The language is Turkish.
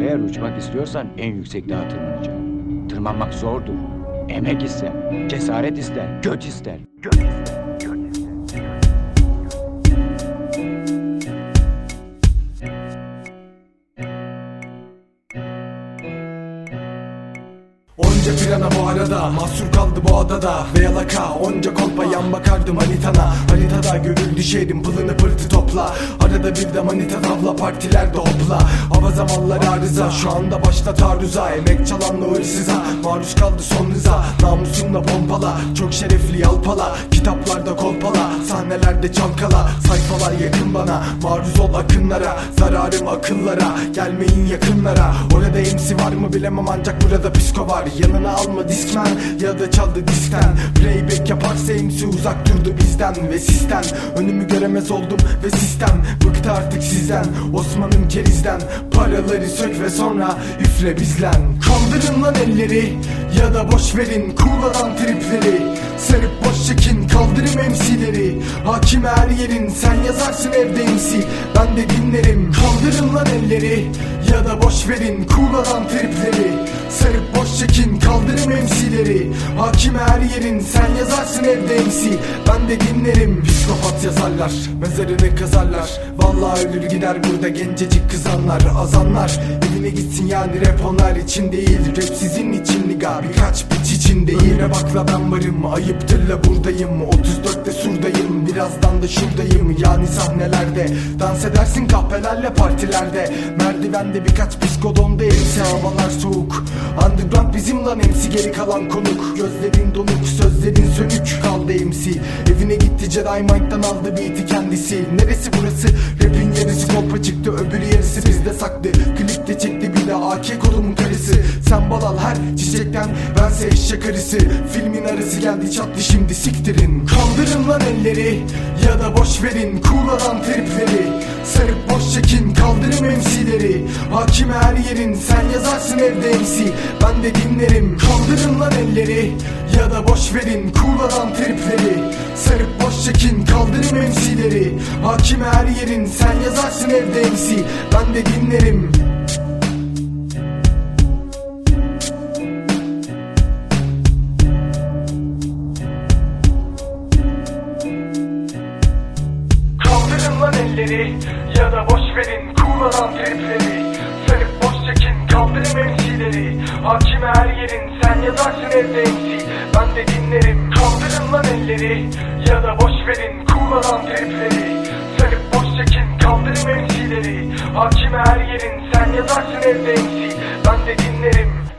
Eğer uçmak istiyorsan en yüksek dağa tırmanacaksın. Tırmanmak zordur. Emek ister, cesaret ister, göç ister. Göç ister. Onca plana bu arada Mahsur kaldı bu adada Ve yalaka onca kolpa yan bakardım manitana Haritada görüldü şehrin pılını pırtı topla. Arada bir de manita tavla partilerde hopla. Hava zamanları arıza Şu anda başta taarruza. Emek çalanla hırsıza Maruz kaldı son rıza. Namusunla pompala Çok şerefli yalpala. Kitaplarda kolpala Sahnelerde çalkala Sayfalar yakın bana. Maruz ol akınlara Zararım akıllara. Gelmeyin yakınlara. Orada MC var mı bilemem ancak burada psiko var. Yanına alma diskmen ya da çaldı diskten. Playback yaparsa MC uzak durdu bizden ve sistem Önümü göremez oldum ve sistem. Bıktı artık sizden Osman'ın kerizden. Paraları sök ve sonra üfle bizlen Kaldırın lan elleri ya da boş verin. Kullanan tripleri. Sarıp boş çekin kaldırım MC'leri Hakim her yerin sen yazarsın evde MC Ben de dinlerim kaldırın lan elleri. Ya da boş verin kullanan tripleri. Sarıp boş çekin kaldırım MC'leri Hakim her yerin sen yazarsın evde MC Ben de dinlerim. Psikopat yazarlar Mezarını kazarlar. Vallahi ölür gider burada gencecik kızanlar Azanlar evine gitsin yani rap onlar için değil. Rap sizin için liga. Birkaç piç için değil Yine bakla ben varım ayıptır la buradayım 34'te surdayım. Birazdan da şuradayım. Yani sahnelerde Dans edersin kahpelerle partilerde. Merdivende birkaç psikodonda elbise havalar soğuk. Underground bizim lan MC geri kalan konuk. Gözlerin donuk sözlerin sönük. Kaldı MC Evine gitti Jedi Mind'dan aldı beat'i kendisi. Neresi burası? Rapin yarısı kolpa çıktı öbürü yarısı bizde saklı Klipte çekti de AK kolumun karısı. Sen balal her çiçekten bense eşek arısı Filmin arası geldi çattı şimdi siktirin. Kaldırın lan elleri ya da boş verin. Kullanan tripleri Sarıp boş çekin. Kaldırım MC'leri Hakim her yerin. Sen yazarsın evde MC Ben de dinlerim. Kaldırın lan elleri Ya da boş verin. Kullanan tripleri Sarıp boş çekin. Kaldırım MC'leri Hakim her yerin. Sen yazarsın evde MC Ben de dinlerim elleri ya da boş verin kullanan tripleri. Sarıp boş çekin kaldırın MC'leri Hakim her yerin sen yazarsın evde MC Ben de dinlerim kaldırın lan elleri. Ya da boş verin kullanan tripleri. Sarıp boş çekin kaldırın MC'leri Hakim her yerin sen yazarsın evde MC Ben de dinlerim